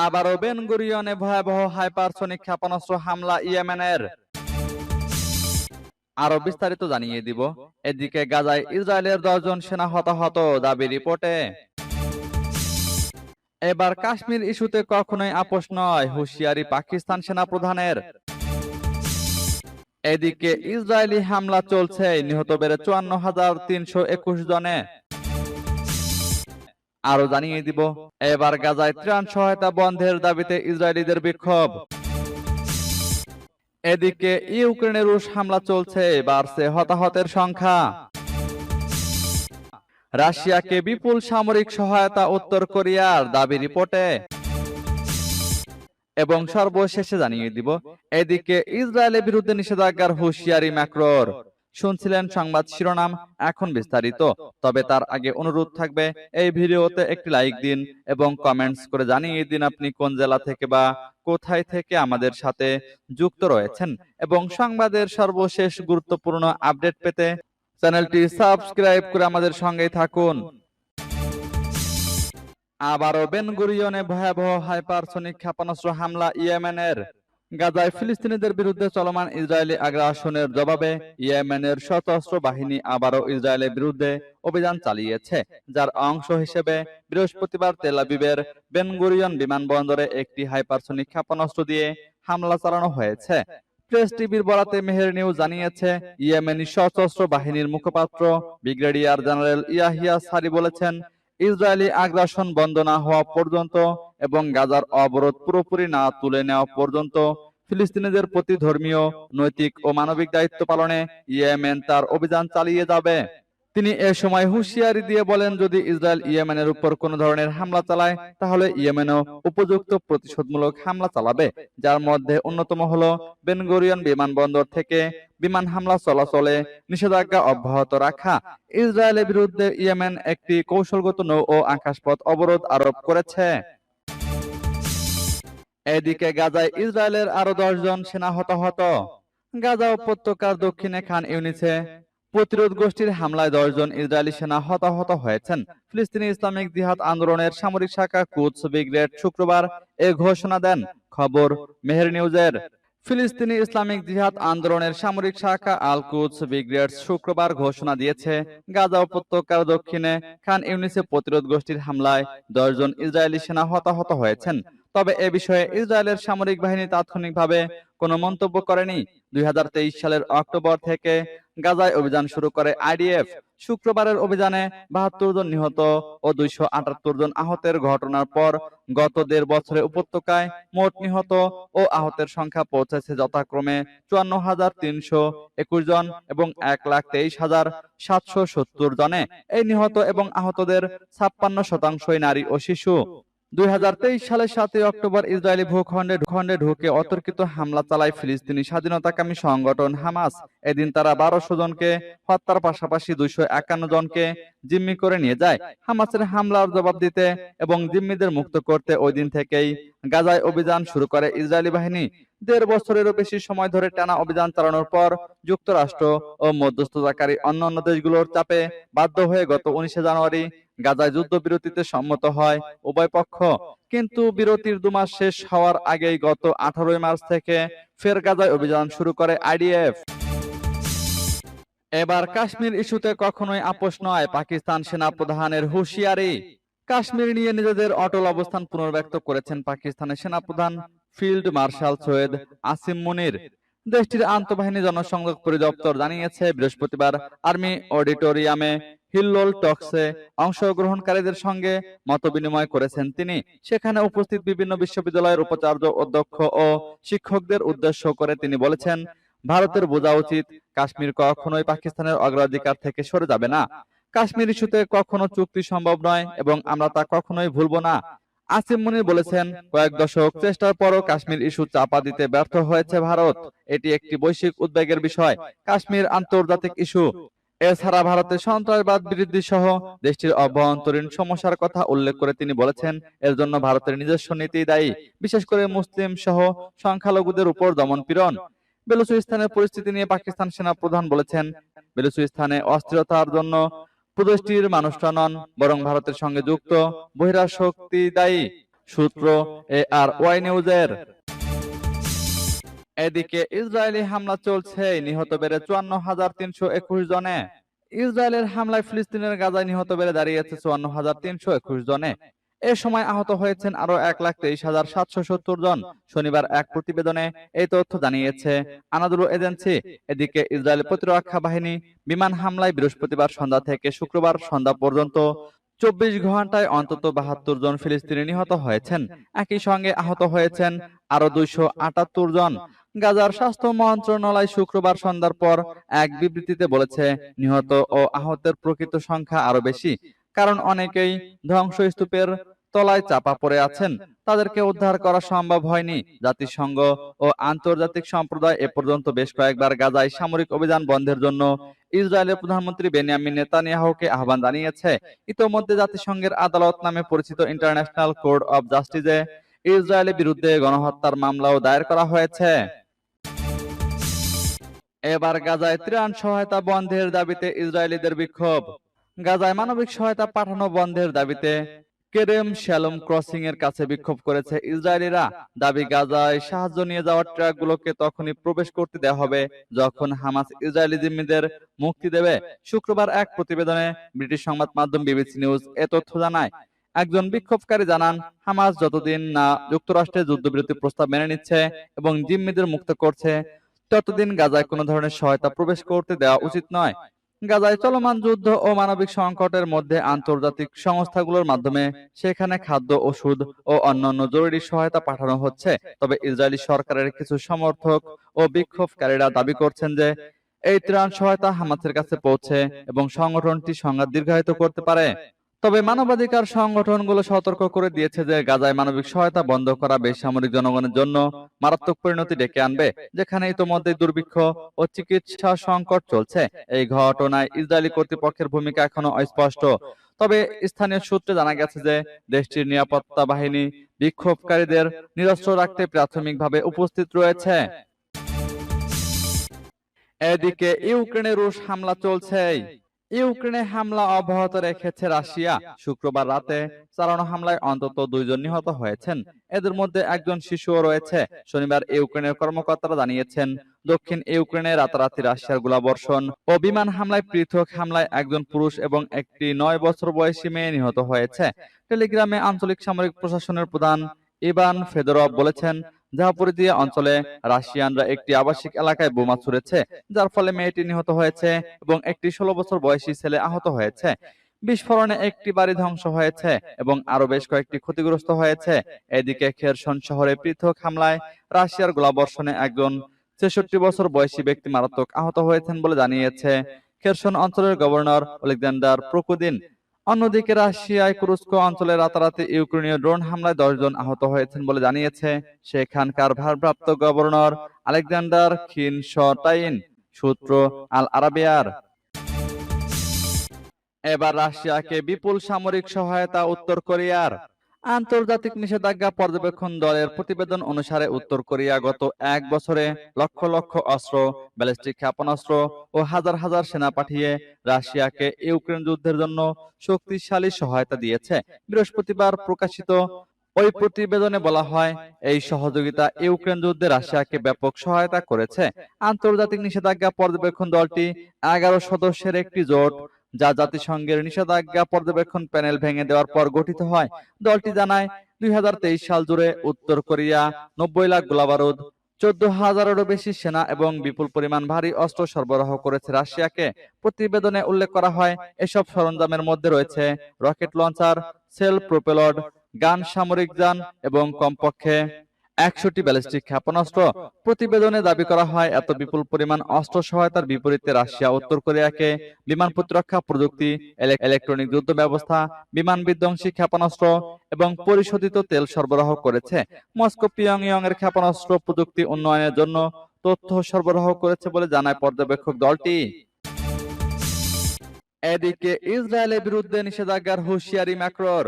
আবারও বেনগুরিয়নে ভয়াবহ হাইপারসনিক ক্ষেপণাস্ত্র হামলা ইয়েমেনের। আরও বিস্তারিত জানিয়ে দিব। এদিকে গাজায় ইসরায়েলের দশজন সেনা হতাহত দাবি রিপোর্টে। এবার কাশ্মীর ইস্যুতে কখনোই আপোষ নয় হুঁশিয়ারি পাকিস্তান সেনা প্রধানের এদিকে ইসরায়েলি হামলা চলছে, নিহত বেড়ে চুয়ান্ন হাজার তিনশো একুশ জনে। আরও জানিয়ে দিব, এবার গাজায় ত্রাণ সহায়তা বন্ধের দাবিতে ইসরায়েলিদের বিক্ষোভ। এদিকে ইউক্রেনে রুশ হামলা চলছে, বাড়ছে হতাহতের সংখ্যা। রাশিয়াকে বিপুল সামরিক সহায়তা উত্তর কোরিয়ার দাবি রিপোর্টে। এবং সর্বশেষে জানিয়ে দিব, এদিকে ইসরায়েলের বিরুদ্ধে নিষেধাজ্ঞার হুঁশিয়ারি ম্যাক্রোর। শুনছিলেন সংবাদ শিরোনাম এখন বিস্তারিত, তবে তার আগে অনুরোধ থাকবে, এই ভিডিওতে একটি লাইক দিন এবং কমেন্টস করে জানিয়ে দিন আপনি কোন জেলা থেকে বা কোথায় থেকে আমাদের সাথে যুক্ত রয়েছেন এবং সংবাদের সর্বশেষ গুরুত্বপূর্ণ আপডেট পেতে চ্যানেলটি সাবস্ক্রাইব করে আমাদের সঙ্গেই থাকুন। আবারও বেনগুরিয়নে ভয়াবহ হাইপারসনিক ক্ষেপণাস্ত্র হামলা ইয়েমেনের। গাজায় ফিলিস্তিনিদের বিরুদ্ধে চলমান ইসরায়েলি আগ্রাসনের জবাবে ইয়েমেনের সশস্ত্র বাহিনী আবারও ইসরায়েলের বিরুদ্ধে অভিযান চালিয়েছে, যার অংশ হিসেবে বৃহস্পতিবার তেল আবিবের বেনগুরিয়ন বিমানবন্দরে একটি হাইপারসনিক ক্ষেপণাস্ত্র দিয়ে হামলা চালানো হয়েছে। প্রেস টিভির বরাতে মেহের নিউজ জানিয়েছে, ইয়েমেনি সশস্ত্র বাহিনীর মুখপাত্র ব্রিগেডিয়ার জেনারেল ইয়াহিয়া সারি বলেছেন, ইসরায়েলি আগ্রাসন বন্ধ না হওয়া পর্যন্ত এবং গাজার অবরোধ পুরোপুরি না তুলে নেওয়া পর্যন্ত ফিলিস্তিনিদের প্রতি ধর্মীয়, নৈতিক ও মানবিক দায়িত্ব পালনে ইয়েমেন তার অভিযান চালিয়ে যাবে। তিনি এ সময় হুঁশিয়ারি দিয়ে বলেন, যদি ইসরায়েল ইয়েমেনের উপর কোনো ধরনের হামলা চালায়, তাহলে ইয়েমেনও উপযুক্ত প্রতিশোধমূলক হামলা চালাবে। যার মধ্যে অন্যতম হলো, বেনগরিয়ন বিমানবন্দর থেকে বিমান হামলা চলাচলে নিষেধাজ্ঞা অব্যাহত রাখা। ইসরায়েলের বিরুদ্ধে ইয়েমেন একটি কৌশলগত নৌ ও আকাশপথ অবরোধ আরোপ করেছে। এদিকে গাজায় ইসরায়েলের আরও জন সেনা হতাহত। গাজা উপত্যকার দক্ষিণে খান ইউনিসে প্রতিরোধ গোষ্ঠীর হামলায় জন ইসরায়েলি সেনা হতাহত হয়েছেন। ফিলিস্তিনি ইসলামিক জিহাদ আন্দোলনের সামরিক শাখা কুদস ব্রিগেড শুক্রবার এ ঘোষণা দেন। খবর মেহের নিউজের। ফিলিস্তিনি ইসলামিক জিহাদ আন্দোলনের সামরিক শাখা আল কুদস ব্রিগেড শুক্রবার ঘোষণা দিয়েছে, গাজা উপত্যকার দক্ষিণে খান ইউনিসে প্রতিরোধ গোষ্ঠীর হামলায় জন ইসরায়েলি সেনা হতাহত হয়েছেন। তবে এ বিষয়ে ইসরায়েলের সামরিক বাহিনী তাৎক্ষণিকভাবে কোনো মন্তব্য করেনি। দুই সালের অক্টোবর থেকে গাজায় অভিযান শুরু করে আইডিএফ। শুক্রবারের অভিযানে বাহাত্তর জন নিহত ও দুইশো আটাত্তর জন আহতের ঘটনার পর গত দেড় বছরে উপত্যকায় মোট নিহত ও আহতের সংখ্যা পৌঁছেছে যথাক্রমে চুয়ান্ন হাজার তিনশো একুশ জন এবং এক লাখ তেইশ হাজার সাতশো সত্তর জনে। এই নিহত এবং আহতদের ছাপ্পান্ন শতাংশই নারী ও শিশু। দুই সালের সাতই অক্টোবর ইসরায়েলি ভূখণ্ডে খণ্ডে ঢুকে অতর্কিত হামলা চালায় ফিলিস্তিনি স্বাধীনতাকামী সংগঠন হামাস। এদিন তারা বারোশো জনকে হত্যার পাশাপাশি দুইশো একান্ন জনকে জিম্মি করে নিয়ে যায়। হামাসের হামলার জবাব দিতে এবং জিম্মিদের মুক্ত করতে ওই দিন থেকেই গাজায় অভিযান শুরু করে ইসরায়েলি বাহিনী। দেড় বছরেরও বেশি সময় ধরে টানা অভিযান চালানোর পর যুক্তরাষ্ট্র ও মধ্যস্থতাকারী অন্যান্য দেশগুলোর চাপে বাধ্য হয়ে গত উনিশে জানুয়ারি গাজায় যুদ্ধবিরতিতে সম্মত হয় উভয় পক্ষ। কিন্তু বিরতির দুমাস শেষ হওয়ার আগেই গত আঠারোই মার্চ থেকে ফের গাজায় অভিযান শুরু করে আইডিএফ। এবার কাশ্মীর ইস্যুতে কখনোই আপোষ নয় পাকিস্তান সেনা প্রধানের হুঁশিয়ারি। কাশ্মীর নিয়ে নিজেদের অটল অবস্থান পুনর্ব্যক্ত করেছেন পাকিস্তানের সেনাপ্রধান ফিল্ড মার্শাল সৈয়দ আসিম মুনির। দেশটির আন্তঃবাহিনী জনসংযোগ পরিদপ্তর জানিয়েছে, বৃহস্পতিবার আর্মি অডিটোরিয়ামে হিল্লোল টক্সে অংশগ্রহণকারীদের সঙ্গে মতবিনিময় করেছেন তিনি। সেখানে উপস্থিত বিভিন্ন বিশ্ববিদ্যালয়ের উপাচার্য, অধ্যক্ষ ও শিক্ষকদের উদ্দেশ্য করে তিনি বলেছেন, ভারতের বোঝা উচিত কাশ্মীর কখনোই পাকিস্তানের অগ্রাধিকার থেকে সরে যাবে না। কাশ্মীর ইস্যুতে কখনো চুক্তি সম্ভব নয় এবং আমরা তা কখনোই ভুলব না। আসিম মুনির বলেছেন, কয়েক দশক চেষ্টার পরও কাশ্মীর ইস্যু চাপা দিতে ব্যর্থ হয়েছে ভারত। এটি একটি বৈশ্বিক উদ্বেগের বিষয়, কাশ্মীর আন্তর্জাতিক ইস্যু। এছাড়া ভারতের সন্ত্রাসবাদ বৃদ্ধি সহ দেশটির অভ্যন্তরীণ সমস্যার কথা উল্লেখ করে তিনি বলেছেন, এর জন্য ভারতের নিজস্ব নীতি দায়ী, বিশেষ করে মুসলিম সহ সংখ্যালঘুদের উপর দমন পীড়ন। বেলুচিস্তানের পরিস্থিতি নিয়ে পাকিস্তান সেনা প্রধান বলেছেন, বেলুচিস্তানে অস্থিরতার জন্য প্রদেশটির মানুষরা নন, বরং ভারতের সঙ্গে যুক্ত বহিরা শক্তি দায়ী, সূত্র এ আর ওয়াই নিউজের এদিকে ইসরায়েলি হামলা চলছে, নিহত বেড়ে চুয়ান্ন হাজার তিনশো একুশ জনে। ইসরায়েলের হামলায় ফিলিস্তিনের গাজায় নিহত বেড়ে দাঁড়িয়েছে চুয়ান্ন হাজার তিনশো একুশ জনে। এ সময় আহত হয়েছেন আরও এক লাখ তেইশ হাজার সাতশো সত্তর জন। শনিবার এক প্রতিবেদনে এই তথ্য জানিয়েছে। আনাদুলু এজেন্সি, এদিকে ইসরায়েল প্রতিরক্ষা বাহিনী বিমান হামলায় বৃহস্পতিবার সন্ধ্যা থেকে শুক্রবার সন্ধ্যা পর্যন্ত চব্বিশ ঘন্টায় অন্তত বাহাত্তর জন ফিলিস্তিনি নিহত হয়েছেন। একই সঙ্গে আহত হয়েছেন আরও দুইশো আটাত্তর জন। গাজার স্বাস্থ্য মন্ত্রণালয় শুক্রবার সন্ধ্যার পর এক বিবৃতিতে বলেছে, নিহত ও আহতের প্রকৃত সংখ্যা আরও বেশি, কারণ অনেকেই ধ্বংসস্তূপের তলায় চাপা পড়ে আছেন। তাদেরকে উদ্ধার করা সম্ভব হয়নি। জাতিসংঘ ও আন্তর্জাতিক সম্প্রদায় এ পর্যন্ত বেশ কয়েকবার গাজায় সামরিক অভিযান বন্ধের জন্য ইসরায়েলের প্রধানমন্ত্রী বেনিয়ামিন নেতানিয়াহুকে আহ্বান জানিয়েছে। ইতোমধ্যে জাতিসংঘের আদালত নামে পরিচিত ইন্টারন্যাশনাল কোর্ট অব জাস্টিসে ইসরায়েলের বিরুদ্ধে গণহত্যার মামলাও দায়ের করা হয়েছে। এবার গাজায় ত্রাণ সহায়তা বন্ধের দাবিতে ইসরায়েলিদের বিক্ষোভ। গাজায় মানবিক সহায়তা পাঠানো বন্ধের দাবিতে কেরেম শ্যালম ক্রসিং এর কাছে বিক্ষোভ করেছে ইসরায়েলিরা। দাবি, গাজায় সাহায্য নিয়ে যাওয়ার ট্রাকগুলোকে তখনই প্রবেশ করতে দেওয়া হবে যখন হামাস ইসরায়েলি জিম্মিদের মুক্তি দেবে। শুক্রবার এক প্রতিবেদনে ব্রিটিশ সংবাদ মাধ্যম বিবিসি নিউজ এ তথ্য জানায়। একজন বিক্ষোভকারী জানান, হামাস যতদিন না যুক্তরাষ্ট্রের যুদ্ধবিরতি প্রস্তাব মেনে নিচ্ছে এবং জিম্মিদের মুক্ত করছে, ততদিন গাজায় কোনো ধরনের সহায়তা প্রবেশ করতে দেওয়া উচিত নয়। গাজায় চলমান যুদ্ধ ও মানবিক সংকটের মধ্যে আন্তর্জাতিক সংস্থাগুলোর মাধ্যমে সেখানে খাদ্য, ওষুধ ও অন্যান্য জরুরি সহায়তা পাঠানো হচ্ছে। তবে ইসরায়েলি সরকারের কিছু সমর্থক ও বিক্ষোভকারীরা দাবি করছেন যে, এই ত্রাণ সহায়তা হামাসের কাছে পৌঁছে এবং সংগঠনটি সংঘাত দীর্ঘায়িত করতে পারে। তবে মানবাধিকার সংগঠনগুলো সতর্ক করে দিয়েছে যে গাজায় মানবিক সহায়তা বন্ধ করা বেসামরিক জনগণের জন্য মারাত্মক পরিণতি ডেকে আনবে, যেখানে ইতোমধ্যে দুর্ভিক্ষ ও চিকিৎসা সংকট চলছে। এই ঘটনায় ইসরায়েলি কর্তৃপক্ষের ভূমিকা এখনও অস্পষ্ট। তবে স্থানীয় সূত্রে জানা গেছে যে দেশটির নিরাপত্তা বাহিনী বিক্ষোভকারীদের নিরস্ত্র রাখতে প্রাথমিকভাবে উপস্থিত রয়েছে। এদিকে ইউক্রেনে রুশ হামলা চলছেই। ইউক্রেনে হামলা অব্যাহত রেখেছে রাশিয়া। শুক্রবার রাতে চালানো হামলায় অন্তত দুইজন নিহত হয়েছেন। এদের মধ্যে একজন শিশুও রয়েছে। শনিবার ইউক্রেনের কর্মকর্তারা জানিয়েছেন, দক্ষিণ ইউক্রেনে রাতারাতি রাশিয়ার গোলাবর্ষণ ও বিমান হামলায় পৃথক হামলায় একজন পুরুষ এবং একটি নয় বছর বয়সী মেয়ে নিহত হয়েছে। টেলিগ্রামে আঞ্চলিক সামরিক প্রশাসনের প্রধান ইভান ফেদরভ বলেছেন জাহাপুরিদিয়া অঞ্চলে রাশিয়ানরা একটি আবাসিক এলাকায় বোমা ছুড়েছে যার ফলে মেয়েটি নিহত হয়েছে এবং একটি ষোলো বছর বয়সী ছেলে আহত হয়েছে। বিস্ফোরণে একটি বাড়ি ধ্বংস হয়েছে এবং আরও বেশ কয়েকটি ক্ষতিগ্রস্ত হয়েছে। এদিকে খেরসন শহরে পৃথক হামলায় রাশিয়ার গোলাবর্ষণে একজন ছেষট্টি বছর বয়সী ব্যক্তি মারাত্মক আহত হয়েছেন বলে জানিয়েছে খেরসন অঞ্চলের গভর্নর ওলেকজান্ডার প্রকুদিন। অন্যদিকে রাশিয়ায় কুরস্ক অঞ্চলে রাতারাতি ইউক্রেনীয় ড্রোন হামলায় দশজন আহত হয়েছেন বলে জানিয়েছে সেখানকার ভারপ্রাপ্ত গভর্নর আলেকজান্ডার খিন শটাইন সূত্র আল আরাবিয়ার। এবার রাশিয়াকে বিপুল সামরিক সহায়তা উত্তর কোরিয়ার। আন্তর্জাতিক নিষেধাজ্ঞা পর্যবেক্ষণ দলের প্রতিবেদন অনুসারে উত্তর কোরিয়া গত এক বছরে লক্ষ লক্ষ অস্ত্র, ব্যালিস্টিক ক্ষেপণাস্ত্র ও হাজার হাজার সেনা পাঠিয়ে রাশিয়াকে ইউক্রেন যুদ্ধের জন্য শক্তিশালী সহায়তা দিয়েছে। বৃহস্পতিবার প্রকাশিত ওই প্রতিবেদনে বলা হয়, এই সহযোগিতা ইউক্রেন যুদ্ধে রাশিয়াকে ব্যাপক সহায়তা করেছে। আন্তর্জাতিক নিষেধাজ্ঞা পর্যবেক্ষণ দলটি এগারো সদস্যের একটি জোট যা জাতিসংঘের নিষেধাজ্ঞা পর্যবেক্ষণ প্যানেল ভেঙে দেওয়ার পর গঠিত হয়। দলটি জানায়, দুই হাজার তেইশ সাল জুড়ে উত্তর কোরিয়া নব্বই লাখ গোলাবারুদ চোদ্দ হাজারেরও বেশি সেনা এবং বিপুল পরিমাণ ভারী অস্ত্র সরবরাহ করেছে রাশিয়াকে। প্রতিবেদনে উল্লেখ করা হয়, এসব সরঞ্জামের মধ্যে রয়েছে রকেট লঞ্চার সেল প্রোপেলড, গান সামরিক যান এবং কমপক্ষে একশোটি ব্যালিস্টিক ক্ষেপণাস্ত্র প্রতিবেদনে দাবি করা হয়, এত বিপুল পরিমাণ অস্ত্র সহায়তার বিপরীতে রাশিয়া, উত্তর কোরিয়াকে বিমান প্রতিরক্ষা প্রযুক্তি ইলেকট্রনিক যুদ্ধ ব্যবস্থা, বিমান বিধ্বংসী ক্ষেপণাস্ত্র এবং পরিশোধিত তেল সরবরাহ করেছে। মস্কো পিয়ংইয়ং এর ক্ষেপণাস্ত্র প্রযুক্তি উন্নয়নের জন্য তথ্য সরবরাহ করেছে বলে জানায় পর্যবেক্ষক দলটি। এদিকে ইসরায়েলের বিরুদ্ধে নিষেধাজ্ঞার হুঁশিয়ারি ম্যাক্রোর।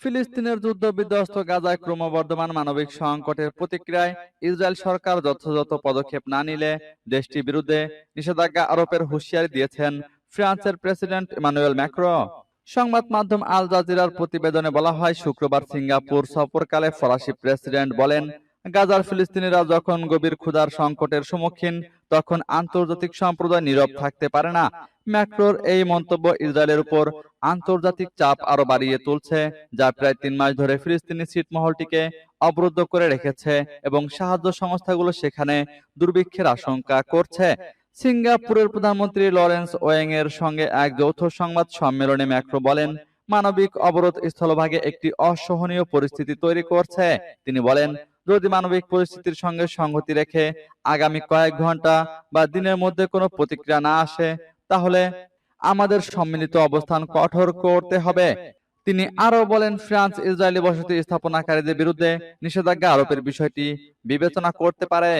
ফিলিস্তিনের যুদ্ধ বিধ্বস্ত গাজায় ক্রমবর্ধমান মানবিক সংকটের প্রতিক্রিয়ায় ইসরায়েল সরকার যথাযথ পদক্ষেপ না নিলে দেশটির বিরুদ্ধে নিষেধাজ্ঞা আরোপের হুঁশিয়ারি দিয়েছেন ফ্রান্সের প্রেসিডেন্ট ইমানুয়েল ম্যাক্রো। সংবাদ মাধ্যম আল জাজিরার প্রতিবেদনে বলা হয়, শুক্রবার সিঙ্গাপুর সফরকালে ফরাসি প্রেসিডেন্ট বলেন, গাজার ফিলিস্তিনিরা যখন গভীর ক্ষুধার সংকটের সম্মুখীন তখন আন্তর্জাতিক সম্প্রদায় নীরব থাকতে পারে না। ম্যাক্রোর এই মন্তব্য ইসরায়েলের উপর আন্তর্জাতিক চাপ আরও বাড়িয়ে তুলছে, যা প্রায় তিন মাস ধরে ফিলিস্তিনি ছিটমহলটিকে অবরুদ্ধ করে রেখেছে এবং সাহায্য সংস্থাগুলো সেখানে দুর্ভিক্ষের আশঙ্কা করছে। সিঙ্গাপুরের প্রধানমন্ত্রী লরেন্স ওয়েং এর সঙ্গে এক যৌথ সংবাদ সম্মেলনে ম্যাক্রো বলেন, মানবিক অবরোধ স্থলভাগে একটি অসহনীয় পরিস্থিতি তৈরি করছে। তিনি বলেন যদি মানবিক পরিস্থিতির সঙ্গে সংগতি রেখে আগামী কয়েক ঘণ্টা বা দিনের মধ্যে কোনো প্রতিক্রিয়া না আসে, তাহলে আমাদের সম্মিলিত অবস্থান কঠোর করতে হবে। তিনি আরও বলেন, ফ্রান্স ইসরায়েলি বসতি স্থাপনাকারীদের বিরুদ্ধে নিষেধাজ্ঞা আরোপের বিষয়টি বিবেচনা করতে পারে।